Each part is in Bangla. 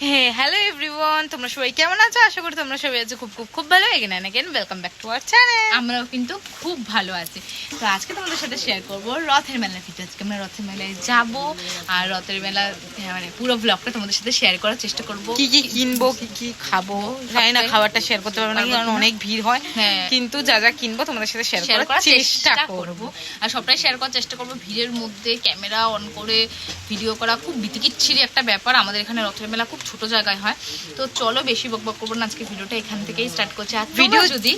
হ্যাঁ হ্যালো এভরিওয়ান তোমরা সবাই কেমন আছো? আশা করি তোমরা সবাই আছো খুব খুব খুব ভালো। Again and welcome back to our channel আমরাও কিন্তু খুব ভালো আছি। তো আজকে তোমাদের সাথে শেয়ার করব রথের মেলার ভিডিও আজকে আমরা রথের মেলায় যাব আর রথের মেলা মানে পুরো ব্লগটা তোমাদের সাথে শেয়ার করার চেষ্টা করব। কি কি কিনবো কি কি খাব জানি না খাবারটা শেয়ার করতে পারব না কারণ অনেক ভিড় হয়। হ্যাঁ। কিন্তু যা যা কিনবো তোমাদের সাথে শেয়ার করার চেষ্টা করব। আর সবটাই শেয়ার করার চেষ্টা করব ভিড়ের মধ্যে ক্যামেরা অন করে ভিডিও করা খুব বিতিকিচ্ছিরি একটা ব্যাপার। আমাদের এখানে রথের মেলা খুব ছোট জায়গায় হয়। তো চলো বেশি বকবক করব না আজকে ভিডিওটা এখান থেকেই স্টার্ট করছি। আর ভিডিও যদি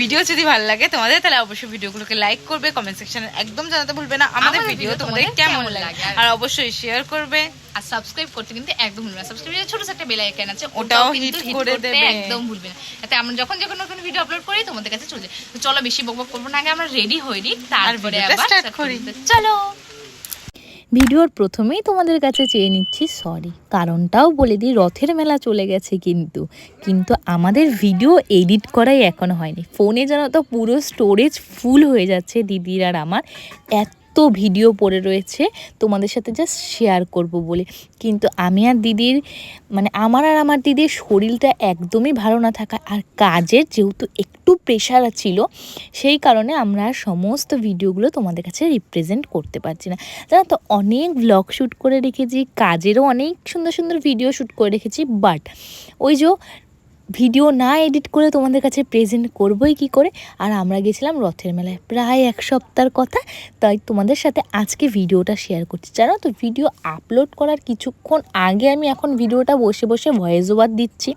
ভিডিও যদি ভালো লাগে তোমাদের তাহলে অবশ্যই ভিডিওগুলোকে লাইক করবে কমেন্ট সেকশনে একদম জানাতে ভুলবে না আমাদের ভিডিও তোমাদের কেমন লাগে। আর অবশ্যই শেয়ার করবে আর সাবস্ক্রাইব করতে কিন্তু একদম ভুলবে না সাবস্ক্রাইব ছোট একটা বেল আইকন আছে ওটাও কিন্তু hit করে দেবে। একদম ভুলবে না তাতে আমরা যখন যখন নতুন ভিডিও আপলোড করি তোমাদের কাছে চলে যায় তো চলো বেশি বকবক করব না আগে আমরা রেডি হইনি তারপরে আবার করি। করি। চলো ভিডিওর প্রথমেই তোমাদের কাছে চেয়ে নিচ্ছি সরি কারণটাও বলে দিই, রথের মেলা চলে গেছে কিন্তু। কিন্তু আমাদের ভিডিও এডিট করাই এখন হয়নি। ফোনে যেন তো পুরো স্টোরেজ ফুল হয়ে যাচ্ছে দিদির আর আমার। এত ভিডিও পড়ে রয়েছে, তোমাদের সাথে জাস্ট শেয়ার করব বলে। কিন্তু আমি আর দিদির মানে আমার আর আমার দিদির শরীরটা একদমই ভালো না থাকা আর কাজের যেহেতু একটু প্রেশার ছিল, সেই কারণে আমরা সমস্ত ভিডিওগুলো তোমাদের কাছে রিপ্রেজেন্ট করতে পারছি না। জানো তো, অনেক ব্লগ শ্যুট করে রেখেছি, কাজেরও অনেক সুন্দর সুন্দর ভিডিও শ্যুট করে রেখেছি বাট ওই যে ভিডিও না এডিট করে তোমাদের কাছে প্রেজেন্ট করবোই কি করে? আর আমরা গেছিলাম রথের মেলায়। প্রায় এক সপ্তাহের কথা, তাই তোমাদের সাথে আজকে ভিডিওটা শেয়ার করছি। জানো তো, ভিডিও আপলোড করার কিছুক্ষণ আগে আমি এখন ভিডিওটা বসে বসে ভয়েস ওভার দিচ্ছি।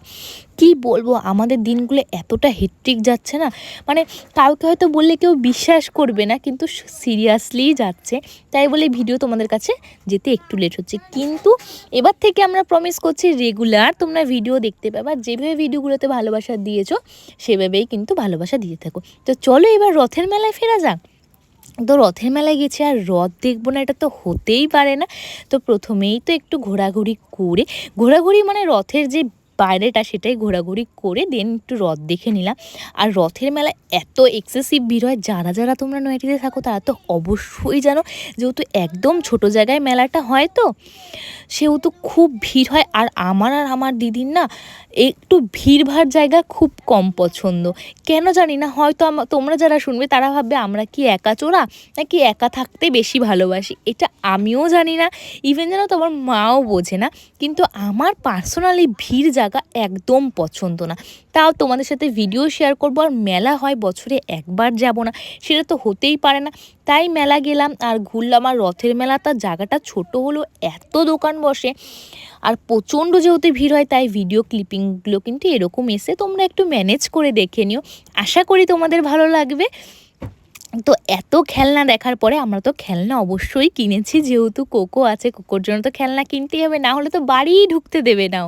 কি বলব, আমাদের দিনগুলো এতটা হেট্রিক যাচ্ছে না? মানে কাউকে হয়তো বললে কেউ বিশ্বাস করবে না, কিন্তু সিরিয়াসলিই যাচ্ছে। তাই বলে ভিডিও তোমাদের কাছে যেতে একটু লেট হচ্ছে। কিন্তু এবার থেকে আমরা প্রমিস করছি রেগুলার তোমরা ভিডিও দেখতে পাবে। যেভাবে যেভাবে ভিডিওগুলোতে ভালোবাসা দিয়েছ, সেভাবেই কিন্তু ভালোবাসা দিয়ে থাকো। তো চলো এবার রথের মেলায় ফেরা যাক। তো রথের মেলায় গেছি আর রথ দেখব না, এটা তো হতেই পারে না। তো প্রথমেই তো একটু ঘোরাঘুরি করে, ঘোরাঘুরি মানে রথের যে বাইরেটা সেটাই ঘোরাঘুরি করে দেন একটু রথ দেখে নিলাম। আর রথের মেলা এত এক্সেসিভ ভিড় হয়, যারা যারা তোমরা নয়টিতে থাকো তারা তো অবশ্যই জানো, যেহেতু একদম ছোট জায়গায় মেলাটা হয় তো, সেহেতু খুব ভিড় হয়। আর আমার আর আমার দিদির না একটু ভিড়ভাড় জায়গা খুব কম পছন্দ। কেন জানি না, হয়তো তোমরা যারা শুনবে তারা ভাববে, আমরা কি একা চোরা? নাকি একা থাকতে বেশি ভালোবাসি? এটা আমিও জানি না। ইভেন যেন তোমার মাও বোঝে না। কিন্তু আমার পার্সোনালি ভিড় একদম পছন্দ না। তাও তোমাদের সাথে ভিডিও শেয়ার করব আর মেলা হয় বছরে একবার যাব না, সেটা তো হতেই পারে না। তাই মেলা গেলাম আর ঘুরলাম আর রথের মেলা, তার জায়গাটা ছোট হলো এত দোকান বসে আর প্রচণ্ড যেহেতু ভিড় হয়, তাই ভিডিও ক্লিপিংগুলো কিন্তু এরকম এসে তোমরা একটু ম্যানেজ করে দেখে নিও। আশা করি তোমাদের ভালো লাগবে। তো এত খেলনা দেখার পরে আমরা তো খেলনা অবশ্যই কিনেছি। যেহেতু কোকো আছে কোকোর জন্য তো খেলনা কিনতেই হবে, না হলে তো বাড়িই ঢুকতে দেবে নাও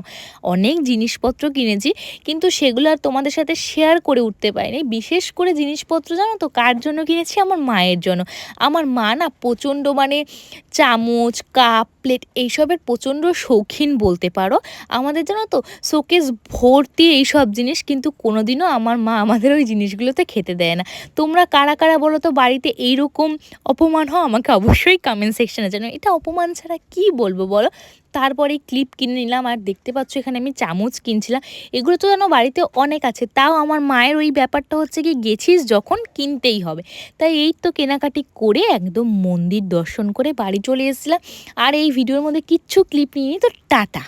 অনেক জিনিসপত্র কিনেছি, কিন্তু সেগুলো আর তোমাদের সাথে শেয়ার করে উঠতে পারিনি। বিশেষ করে জিনিসপত্র জানো তো, কার জন্য কিনেছি? আমার মায়ের জন্য। আমার মা না প্রচণ্ড মানে চামচ কাপ প্লেট এইসবের প্রচণ্ড শৌখিন বলতে পারো। আমাদের জানো তো শোকেস ভর্তি এইসব জিনিস, কিন্তু কোনোদিনও আমার মা আমাদের ওই জিনিসগুলোতে খেতে দেয় না। তোমরা কারা কারা বলো তো বাড়িতে এইরকম অপমান হও আমাকে অবশ্যই কমেন্ট সেকশানে জানো এটা অপমান ছাড়া কি বলব বলো? তারপরে ক্লিপ কিনে নিলাম আর দেখতে পাচ্ছ এখানে আমি চামচ কিনছিলাম। এগুলো তো যেন বাড়িতে অনেক আছে, তাও আমার মায়ের ওই ব্যাপারটা হচ্ছে কি গেছিস যখন কিনতেই হবে। তাই এই তো কেনাকাটি করে একদম মন্দির দর্শন করে বাড়ি চলে এসেছিলাম। আর এই ভিডিওর মধ্যে কিচ্ছু ক্লিপ নিয়ে তো টাটা।